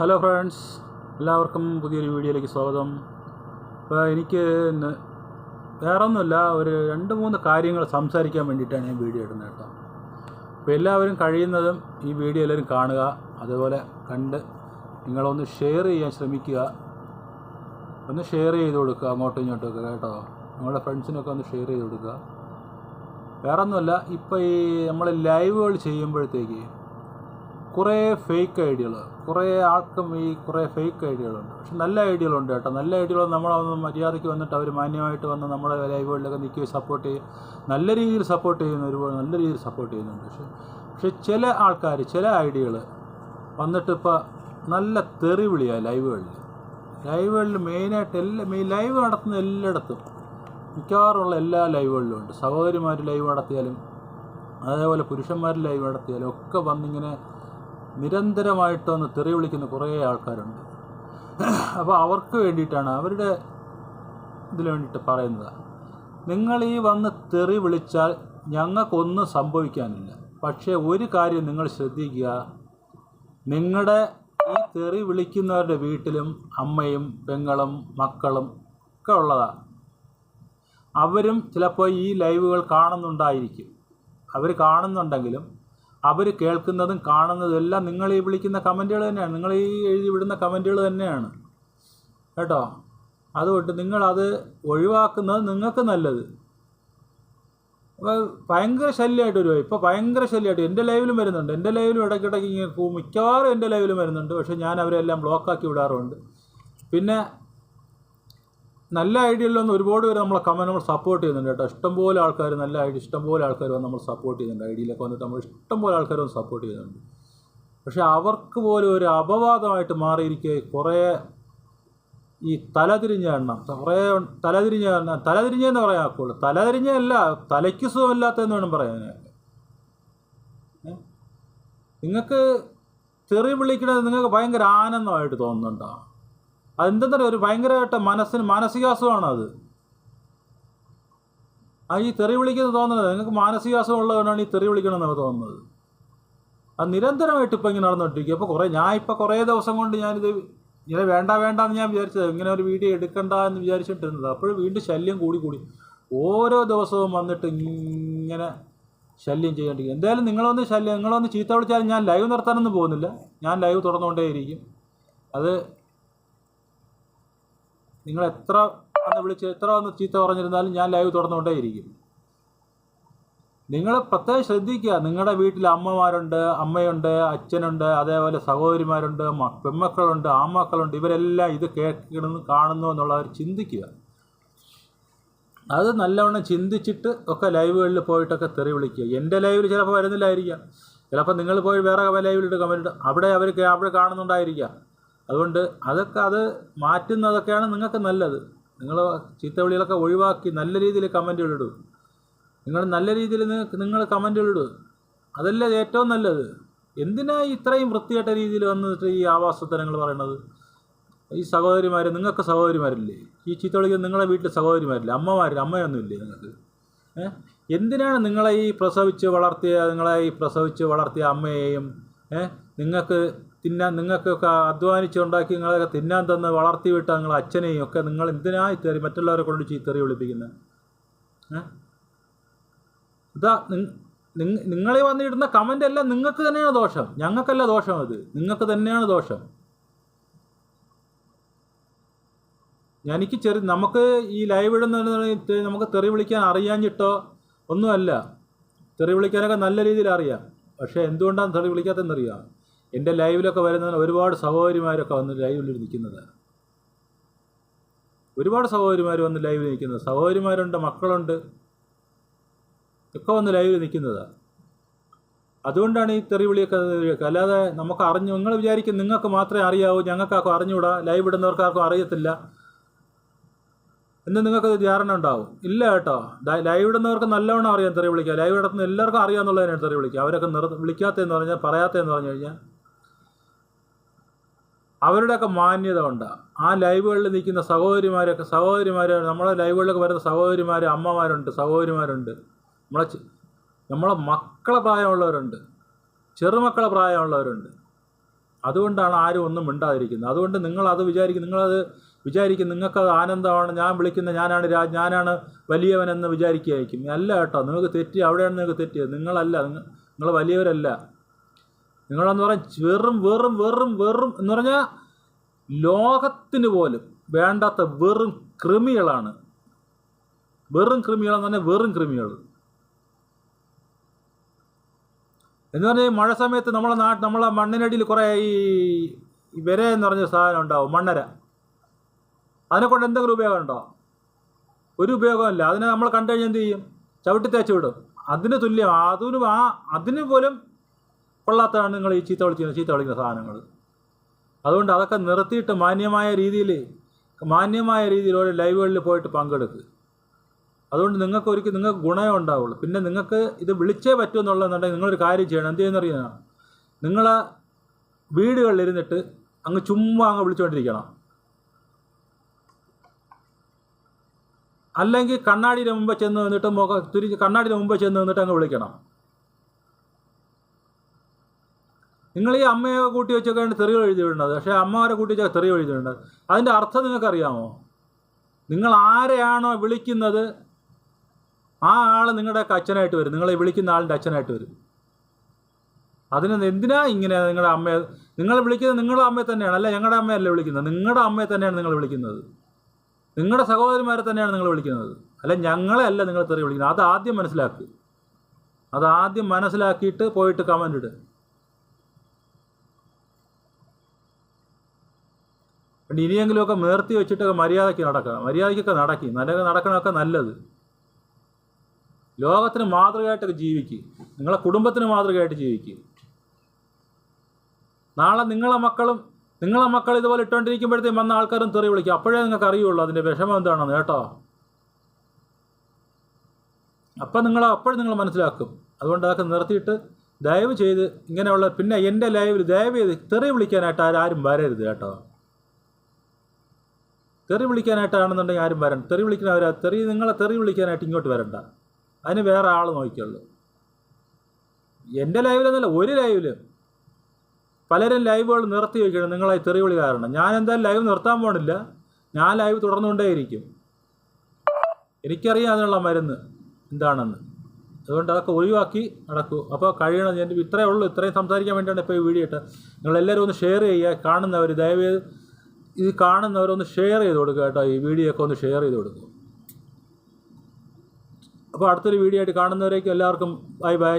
Hello friends എല്ലാവർക്കും പുതിയൊരു വീഡിയോയിലേക്ക് സ്വാഗതം. അപ്പോൾ എനിക്ക് ഇന്ന് വേറെ ഒന്നുമില്ല ഒരു രണ്ട് മൂന്ന് കാര്യങ്ങൾ സംസാരിക്കാൻ വേണ്ടിയിട്ടാണ് ഞാൻ വീഡിയോ ഇടുന്നത് കേട്ടോ. അപ്പോൾ എല്ലാവരും കഴിയുന്നതും ഈ വീഡിയോ എല്ലാവരും കാണുക അതുപോലെ കണ്ട് നിങ്ങളൊന്ന് ഷെയർ ചെയ്യാൻ ശ്രമിക്കുക. ഒന്ന് ഷെയർ ചെയ്ത് കൊടുക്കുക അങ്ങോട്ടും ഇങ്ങോട്ടും ഒക്കെ കേട്ടോ. നിങ്ങളുടെ ഫ്രണ്ട്സിനൊക്കെ ഒന്ന് ഷെയർ ചെയ്ത് കൊടുക്കുക. വേറെ ഒന്നുമല്ല ഇപ്പോൾ ഈ നമ്മൾ ലൈവുകൾ ചെയ്യുമ്പോഴത്തേക്ക് കുറേ ഫേക്ക് ഐഡിയകൾ കുറേ ആൾക്കും ഈ കുറേ ഫേക്ക് ഐഡിയകളുണ്ട് പക്ഷെ നല്ല ഐഡിയകളുണ്ട് കേട്ടോ. നല്ല ഐഡിയകൾ നമ്മളൊന്ന് മര്യാദയ്ക്ക് വന്നിട്ട് അവർ മാന്യമായിട്ട് വന്ന് നമ്മുടെ ലൈവുകളിലൊക്കെ നിൽക്കുകയും സപ്പോർട്ട് ചെയ്യും നല്ല രീതിയിൽ സപ്പോർട്ട് ചെയ്യുന്ന ഒരുപാട് നല്ല രീതിയിൽ സപ്പോർട്ട് ചെയ്യുന്നുണ്ട്. പക്ഷെ പക്ഷെ ചില ആൾക്കാർ ചില ഐഡിയകൾ വന്നിട്ട് ഇപ്പോൾ നല്ല തെറി വിളിയാണ് ലൈവുകളിൽ ലൈവുകളിൽ മെയിനായിട്ട് എല്ലാ മെയിൻ ലൈവ് നടത്തുന്ന എല്ലായിടത്തും മിക്കവാറുള്ള എല്ലാ ലൈവുകളിലും ഉണ്ട്. സഹോദരിമാർ ലൈവ് നടത്തിയാലും അതേപോലെ പുരുഷന്മാർ ലൈവ് നടത്തിയാലും ഒക്കെ വന്നിങ്ങനെ നിരന്തരമായിട്ട് വന്ന് തെറി വിളിക്കുന്ന കുറേ ആൾക്കാരുണ്ട്. അപ്പോൾ അവർക്ക് വേണ്ടിയിട്ടാണ് അവരുടെ ഇതിന് വേണ്ടിയിട്ട് പറയുന്നത്. നിങ്ങൾ ഈ വന്ന് തെറി വിളിച്ചാൽ ഞങ്ങൾക്കൊന്നും സംഭവിക്കാനില്ല. പക്ഷേ ഒരു കാര്യം നിങ്ങൾ ശ്രദ്ധിക്കുക. നിങ്ങളുടെ ഈ തെറി വിളിക്കുന്നവരുടെ വീട്ടിലും അമ്മയും പെങ്ങളും മക്കളും ഒക്കെ ഉള്ളതാണ് അവരും ചിലപ്പോൾ ഈ ലൈവുകൾ കാണുന്നുണ്ടായിരിക്കും. അവർ കാണുന്നുണ്ടെങ്കിലും അവർ കേൾക്കുന്നതും കാണുന്നതും എല്ലാം നിങ്ങൾ ഈ വിളിക്കുന്ന കമന്റുകൾ തന്നെയാണ്. നിങ്ങൾ ഈ എഴുതി വിടുന്ന കമന്റുകൾ തന്നെയാണ്. കേട്ടോ? അതുകൊണ്ട് നിങ്ങളത് ഒഴിവാക്കുന്നത് നിങ്ങൾക്ക് നല്ലത്. ഭയങ്കര ശല്യമായിട്ട് വരുമോ ഇപ്പോൾ ഭയങ്കര ശല്യമായിട്ട് എന്റെ ലൈവിലും വരുന്നുണ്ട്. എന്റെ ലൈവിലും ഇടയ്ക്കിടയ്ക്ക് ഇങ്ങനെ മിക്കവാറും എന്റെ ലൈവിലും വരുന്നുണ്ട്. പക്ഷേ ഞാൻ അവരെല്ലാം ബ്ലോക്കാക്കി വിടാറുണ്ട്. പിന്നെ നല്ല ഐഡിയയിലൊന്നും ഒരുപാട് പേര് നമ്മളെ കമന്റ് നമ്മൾ സപ്പോർട്ട് ചെയ്യുന്നുണ്ട് കേട്ടോ. ഇഷ്ടംപോലെ ആൾക്കാർ നല്ല ഐഡിയ ഇഷ്ടംപോലെ ആൾക്കാർ വന്ന് നമ്മൾ സപ്പോർട്ട് ചെയ്യുന്നുണ്ട്. ഐഡിയയിലൊക്കെ വന്നിട്ട് നമ്മൾ ഇഷ്ടംപോലെ ആൾക്കാർ വന്ന് സപ്പോർട്ട് ചെയ്യുന്നുണ്ട്. പക്ഷേ അവർക്ക് പോലും ഒരു അപവാദമായിട്ട് മാറിയിരിക്കെ കുറേ ഈ തലതിരിഞ്ഞ എണ്ണം. കുറേ തലതിരിഞ്ഞ എണ്ണം. തലതിരിഞ്ഞെന്ന് പറയാൻ ആക്കുള്ളൂ. തലതിരിഞ്ഞല്ല തലയ്ക്ക് സുഖമില്ലാത്തതെന്ന് വേണം പറയാൻ. നിങ്ങൾക്ക് തെറി വിളിക്കണത് നിങ്ങൾക്ക് ഭയങ്കര ആനന്ദമായിട്ട് തോന്നുന്നുണ്ടോ? അതെന്തെന്നറിയാം? ഒരു ഭയങ്കരമായിട്ട് മനസ്സിന് മാനസികാസുഖമാണ് അത് ആ ഈ തെറി വിളിക്കുന്നത് തോന്നുന്നത് നിങ്ങൾക്ക് മാനസികാസുഖം ഉള്ളതുകൊണ്ടാണ് ഈ തെറി വിളിക്കണമെന്നാണ് തോന്നുന്നത്. അത് നിരന്തരമായിട്ട് ഇപ്പം ഇങ്ങനെ നടന്നുകൊണ്ടിരിക്കുക അപ്പോൾ കുറേ ഞാൻ ഇപ്പോൾ കുറേ ദിവസം കൊണ്ട് ഞാനിത് ഇങ്ങനെ വേണ്ട വേണ്ട എന്ന് ഞാൻ വിചാരിച്ചത്. ഇങ്ങനെ ഒരു വീഡിയോ എടുക്കണ്ട എന്ന് വിചാരിച്ചിട്ടിരുന്നത്. അപ്പോഴും വീണ്ടും ശല്യം കൂടി കൂടി. ഓരോ ദിവസവും വന്നിട്ട് ഇങ്ങനെ ശല്യം ചെയ്യേണ്ടിരിക്കും എന്തായാലും നിങ്ങളൊന്ന് ശല്യം നിങ്ങളൊന്ന് ചീത്ത വിളിച്ചാലും ഞാൻ ലൈവ് നിർത്താനൊന്നും പോകുന്നില്ല. ഞാൻ ലൈവ് തുറന്നുകൊണ്ടേയിരിക്കും. അത് നിങ്ങൾ എത്ര വന്ന് വിളിച്ച് എത്ര വന്ന് ചീത്ത പറഞ്ഞിരുന്നാലും ഞാൻ ലൈവ് തുടർന്നുകൊണ്ടേയിരിക്കും നിങ്ങൾ പ്രത്യേകം ശ്രദ്ധിക്കുക. നിങ്ങളുടെ വീട്ടിൽ അമ്മമാരുണ്ട് അമ്മയുണ്ട് അച്ഛനുണ്ട് അതേപോലെ സഹോദരിമാരുണ്ട് പെമ്മക്കളുണ്ട് ആമ്മക്കളുണ്ട് ഇവരെല്ലാം ഇത് കേൾക്കണമെന്ന് കാണുന്നു എന്നുള്ളവർ ചിന്തിക്കുക. അത് നല്ലവണ്ണം ചിന്തിച്ചിട്ട് ഒക്കെ ലൈവുകളിൽ പോയിട്ടൊക്കെ തെറി വിളിക്കുക. എന്റെ ലൈവിൽ ചിലപ്പോൾ വരുന്നില്ലായിരിക്കാം. ചിലപ്പോൾ നിങ്ങൾ പോയി വേറെ ലൈവിലിട്ട് കമന്റ് അവിടെ അവർ അവിടെ കാണുന്നുണ്ടായിരിക്കാം. അതുകൊണ്ട് അതൊക്കെ അത് മാറ്റുന്നതൊക്കെയാണ് നിങ്ങൾക്ക് നല്ലത്. നിങ്ങൾ ചീത്തവിളികളൊക്കെ ഒഴിവാക്കി നല്ല രീതിയിൽ കമന്റുകൾ ഇടും. നിങ്ങൾ നല്ല രീതിയിൽ നിങ്ങൾ കമന്റുകൾ ഇടും. അതല്ലേ ഏറ്റവും നല്ലത്. എന്തിനാ ഇത്രയും വൃത്തികെട്ട രീതിയിൽ വന്നിട്ട് ഈ ആവാസത്തനങ്ങൾ പറയണത്? ഈ സഹോദരിമാർ നിങ്ങൾക്ക് സഹോദരിമാരില്ലേ? ഈ ചീത്ത വിളിക്കുന്ന നിങ്ങളുടെ വീട്ടിൽ സഹോദരിമാരില്ലേ? അമ്മമാരില്ല? അമ്മയൊന്നുമില്ലേ നിങ്ങൾക്ക്? എന്തിനാണ് നിങ്ങളെ ഈ പ്രസവിച്ച് വളർത്തിയ നിങ്ങളെ ഈ പ്രസവിച്ച് വളർത്തിയ അമ്മയെയും നിങ്ങൾക്ക് തിന്നാൻ നിങ്ങൾക്കൊക്കെ അധ്വാനിച്ചുണ്ടാക്കി നിങ്ങളൊക്കെ തിന്നാൻ തന്ന് വളർത്തി വിട്ട നിങ്ങളെ അച്ഛനെയും ഒക്കെ നിങ്ങൾ എന്തിനാ തെറി മറ്റുള്ളവരെ കൊണ്ട് ചീത്തെറി വിളിപ്പിക്കുന്നത്? ഇതാ നിങ്ങൾ വന്നിടുന്ന കമന്റ് എല്ലാം നിങ്ങൾക്ക് തന്നെയാണ് ദോഷം. ഞങ്ങൾക്കല്ല ദോഷം അത്. നിങ്ങൾക്ക് തന്നെയാണ് ദോഷം. എനിക്ക് ചെറിയ നമുക്ക് ഈ ലൈവ് ഇടുന്ന നമുക്ക് തെറി വിളിക്കാൻ അറിയാഞ്ഞിട്ടോ? ഒന്നുമല്ല. തെറി വിളിക്കാനൊക്കെ നല്ല രീതിയിൽ അറിയാം. പക്ഷേ എന്തുകൊണ്ടാണ് തള്ളി വിളിക്കാത്തതെന്നറിയാം? എന്റെ ലൈവിലൊക്കെ വരുന്ന ഒരുപാട് സഹോദരിമാരൊക്കെ വന്ന് ലൈവിൽ നിൽക്കുന്നത് ഒരുപാട് സഹോദരിമാർ വന്ന് ലൈവിൽ നിൽക്കുന്നത്. സഹോദരിമാരുണ്ട് മക്കളുണ്ട് ഒക്കെ വന്ന് ലൈവിൽ നിൽക്കുന്നതാണ് അതുകൊണ്ടാണ് ഈ തെറി വിളിയൊക്കെ കേൾക്കുക. അല്ലാതെ നമുക്ക് അറിഞ്ഞു നിങ്ങൾ വിചാരിക്കും നിങ്ങൾക്ക് മാത്രമേ അറിയാവൂ ഞങ്ങൾക്കാർക്കും അറിഞ്ഞുകൂടാ ലൈവ് ഇടുന്നവർക്കാർക്കും അറിയത്തില്ല. എന്ന് നിങ്ങൾക്ക് ധാരണ ഉണ്ടാവും. ഇല്ല കേട്ടോ. ലൈവ് ഇടുന്നവർക്ക് നല്ലവണ്ണം അറിയാൻ തെറി വിളിക്കുക ലൈവ് ഇടുന്ന എല്ലാവർക്കും അറിയാമെന്നുള്ളതിനാണ് തെറി വിളിക്കുക. അവരൊക്കെ നിർ വിളിക്കാത്തതെന്ന് പറഞ്ഞാൽ പറയാത്തതെന്ന് പറഞ്ഞു കഴിഞ്ഞാൽ അവരുടെയൊക്കെ മാന്യത ഉണ്ട് ആ ലൈവുകളിൽ നിൽക്കുന്ന സഹോദരിമാരൊക്കെ സഹോദരിമാർ നമ്മളെ ലൈവുകളിലൊക്കെ വരുന്ന സഹോദരിമാർ അമ്മമാരുണ്ട് സഹോദരിമാരുണ്ട്. നമ്മളെ നമ്മളെ മക്കളെ പ്രായമുള്ളവരുണ്ട്. ചെറുമക്കളെ പ്രായമുള്ളവരുണ്ട്. അതുകൊണ്ടാണ് ആരും ഒന്നും മിണ്ടാതിരിക്കുന്നത്. അതുകൊണ്ട് നിങ്ങളത് വിചാരിക്കും. നിങ്ങളത് വിചാരിക്കും നിങ്ങൾക്കത് ആനന്ദമാണ് ഞാൻ വിളിക്കുന്ന ഞാനാണ് രാജ് ഞാനാണ് വലിയവനെന്ന് വിചാരിക്കുകയായിരിക്കും. അല്ല കേട്ടോ നിങ്ങൾക്ക് തെറ്റി അവിടെയാണ് നിങ്ങൾക്ക് തെറ്റിയത്. നിങ്ങളല്ല നിങ്ങൾ വലിയവരല്ല. നിങ്ങളെന്ന് പറഞ്ഞാൽ വെറും വെറും വെറും വെറും എന്ന് പറഞ്ഞാൽ ലോകത്തിന് പോലും വേണ്ടാത്ത വെറും കൃമികളാണ്. വെറും കൃമികളെന്ന് പറഞ്ഞാൽ വെറും കൃമികൾ. എന്ന് പറഞ്ഞാൽ മഴ സമയത്ത് നമ്മളെ നാട്ട് നമ്മളെ മണ്ണിനടിയിൽ കുറേ ഈ വിര എന്ന് പറഞ്ഞ സാധനം ഉണ്ടാവും മണ്ണര. അതിനെ കൊണ്ട് എന്തെങ്കിലും ഉപയോഗമുണ്ടോ? ഒരു ഉപയോഗമില്ല അതിനെ നമ്മൾ കണ്ടു കഴിഞ്ഞാൽ എന്ത് ചെയ്യും? ചവിട്ടി തേച്ച് വിടും. അതിന് തുല്യം അതിന് ആ അതിന് പോലും കൊള്ളാത്തതാണ് നിങ്ങൾ ഈ ചീത്ത വിളിക്കുന്ന ചീത്ത വിളിക്കുന്ന സാധനങ്ങൾ. അതുകൊണ്ട് അതൊക്കെ നിർത്തിയിട്ട് മാന്യമായ രീതിയിൽ മാന്യമായ രീതിയിൽ ഓരോ ലൈവുകളിൽ പോയിട്ട് പങ്കെടുക്കുക അതുകൊണ്ട് നിങ്ങൾക്ക് ഒരിക്കലും നിങ്ങൾക്ക് ഗുണമേ ഉണ്ടാവുള്ളൂ. പിന്നെ നിങ്ങൾക്ക് ഇത് വിളിച്ചേ പറ്റൂ എന്നുള്ളതെന്നുണ്ടെങ്കിൽ നിങ്ങളൊരു കാര്യം ചെയ്യണം. എന്ത് ചെയ്യുന്നറിയാം നിങ്ങൾ വീടുകളിലിരുന്നിട്ട് അങ്ങ് ചുമ്മാ അങ്ങ് വിളിച്ചുകൊണ്ടിരിക്കണം. അല്ലെങ്കിൽ കണ്ണാടിയുടെ മുമ്പ് ചെന്ന് നിന്നിട്ട് മുഖ തിരിച്ച് കണ്ണാടിയുടെ മുമ്പ് ചെന്ന് നിന്നിട്ട് അങ്ങ് വിളിക്കണം. നിങ്ങൾ ഈ അമ്മയെ കൂട്ടി വെച്ചൊക്കെയാണ് തെറികൾ എഴുതിയിടുന്നത്. പക്ഷേ അമ്മമാരെ കൂട്ടി വെച്ചാൽ തെറികൾ എഴുതിയിട്ടുണ്ട് അതിന്റെ അർത്ഥം നിങ്ങൾക്കറിയാമോ നിങ്ങൾ ആരെയാണോ വിളിക്കുന്നത് ആ ആൾ നിങ്ങളുടെ അച്ഛനായിട്ട് വരും. നിങ്ങളെ വിളിക്കുന്ന ആളിന്റെ അച്ഛനായിട്ട് വരും. അതിന് എന്തിനാ ഇങ്ങനെ നിങ്ങളുടെ അമ്മയെ നിങ്ങൾ വിളിക്കുന്നത് നിങ്ങളുടെ അമ്മയെ തന്നെയാണ്. അല്ല ഞങ്ങളുടെ അമ്മയല്ലേ വിളിക്കുന്നത്? നിങ്ങളുടെ അമ്മയെ തന്നെയാണ് നിങ്ങൾ വിളിക്കുന്നത്. നിങ്ങളുടെ സഹോദരന്മാരെ തന്നെയാണ് നിങ്ങൾ വിളിക്കുന്നത്. അല്ല ഞങ്ങളെ അല്ല നിങ്ങൾ തെറി വിളിക്കുന്നത്. അത് ആദ്യം മനസ്സിലാക്കുക അത് ആദ്യം മനസ്സിലാക്കിയിട്ട് പോയിട്ട് കമന്റ് ഇട് പിന്നെ ഇനിയെങ്കിലുമൊക്കെ നിർത്തി വെച്ചിട്ടൊക്കെ മര്യാദയ്ക്ക് നടക്കുക മര്യാദയ്ക്കൊക്കെ നടക്കി. നല്ല നടക്കണമൊക്കെ നല്ലത്. ലോകത്തിന് മാതൃകയായിട്ടൊക്കെ ജീവിക്കുക നിങ്ങളെ കുടുംബത്തിന് മാതൃകയായിട്ട് ജീവിക്കുക നാളെ നിങ്ങളെ മക്കളും നിങ്ങളെ മക്കൾ ഇതുപോലെ ഇട്ടുകൊണ്ടിരിക്കുമ്പോഴത്തേക്കും വന്ന ആൾക്കാരും തെറി വിളിക്കും. അപ്പോഴേ നിങ്ങൾക്ക് അറിയുള്ളൂ അതിന്റെ വിഷമം എന്താണെന്ന് കേട്ടോ. അപ്പം നിങ്ങൾ അപ്പോഴും നിങ്ങൾ മനസ്സിലാക്കും. അതുകൊണ്ട് അതൊക്കെ നിർത്തിയിട്ട് ദയവ് ചെയ്ത് ഇങ്ങനെയുള്ള പിന്നെ എന്റെ ലൈവിൽ ദയവ് ചെയ്ത് തെറി വിളിക്കാനായിട്ട് ആരും വരരുത് കേട്ടോ. തെറി വിളിക്കാനായിട്ടാണെന്നുണ്ടെങ്കിൽ ആരും വരണ്ട. തെറി വിളിക്കുന്നവർ തെറി നിങ്ങളെ തെറി വിളിക്കാനായിട്ട് ഇങ്ങോട്ട് വരണ്ട. അതിന് വേറെ ആൾ നോക്കിയുള്ളൂ. എന്റെ ലൈവിലെന്നല്ല ഒരു ലൈവിൽ പലരും ലൈവുകൾ നിർത്തി വയ്ക്കണം നിങ്ങളെ ഈ തെറി വിളി കാരണം. ഞാൻ എന്തായാലും ലൈവ് നിർത്താൻ പോണില്ല. ഞാൻ ലൈവ് തുടർന്നുകൊണ്ടേയിരിക്കും. എനിക്കറിയാം അതിനുള്ള മരുന്ന് എന്താണെന്ന്. അതുകൊണ്ട് അതൊക്കെ ഒഴിവാക്കി നടക്കൂ. അപ്പോൾ കഴിയണം. എന്റെ ഇത്രയേ ഉള്ളൂ. ഇത്രയും സംസാരിക്കാൻ വേണ്ടിയാണ് ഇപ്പോൾ ഈ വീഡിയോ ഇട്ട് നിങ്ങളെല്ലാവരും ഒന്ന് ഷെയർ ചെയ്യുക. കാണുന്നവർ ദയവേത് ഇത് കാണുന്നവരൊന്ന് ഷെയർ ചെയ്ത് കൊടുക്കുക കേട്ടോ. ഈ വീഡിയോ ഒക്കെ ഒന്ന് ഷെയർ ചെയ്ത് കൊടുക്കുക. അപ്പോൾ അടുത്തൊരു വീഡിയോ ആയിട്ട് കാണുന്നവരേക്കും എല്ലാവർക്കും ബൈ ബൈ